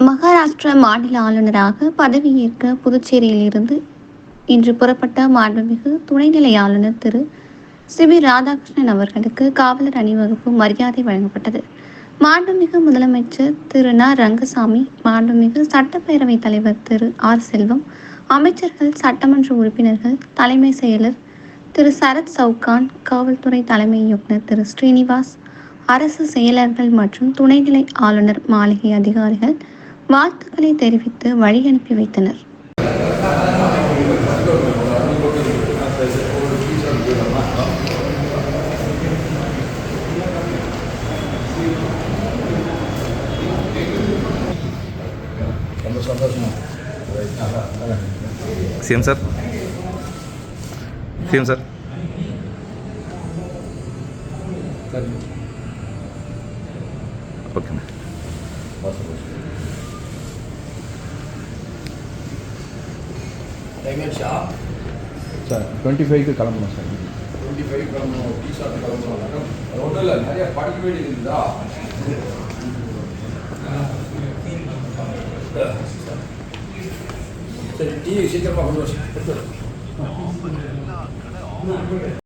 மகாராஷ்டிர மாநில ஆளுநராக பதவியேற்க புதுச்சேரியில் இருந்து இன்று புறப்பட்ட மாண்புமிகு துணைநிலை ஆளுநர் திரு சி வி ராதாகிருஷ்ணன் அவர்களுக்கு காவலர் அணிவகுப்பு மரியாதை வழங்கப்பட்டது. மாண்புமிகு முதலமைச்சர் திரு ந. ரங்கசாமி மாண்புமிகு சட்டப்பேரவைத் தலைவர் திரு ஆர். செல்வம் அமைச்சர்கள் சட்டமன்ற உறுப்பினர்கள் தலைமை செயலர் திரு சரத் சவுகான் காவல்துறை தலைமை இயக்குனர் திரு ஸ்ரீனிவாஸ் அரசு செயலர்கள் மற்றும் துணைநிலை ஆளுநர் மாளிகை அதிகாரிகள் வாழ்த்துக்களை தெரிவித்து வழி அனுப்பி வைத்தனர். CM sir. CM sir. சரி. டைமேட்ஸா சார் டுவெண்ட்டி ஃபைவ்க்கு கிளம்பணும் சார். டுவெண்ட்டி ஃபைவ் கிளம்பணும் டீ ஷார்ட் கிளம்பணும் அது ஒன்றும் இல்லை நிறைய படிக்க வேண்டியது இருக்குதா சரி டீ சீக்கிரமாக கொண்டு வச்சு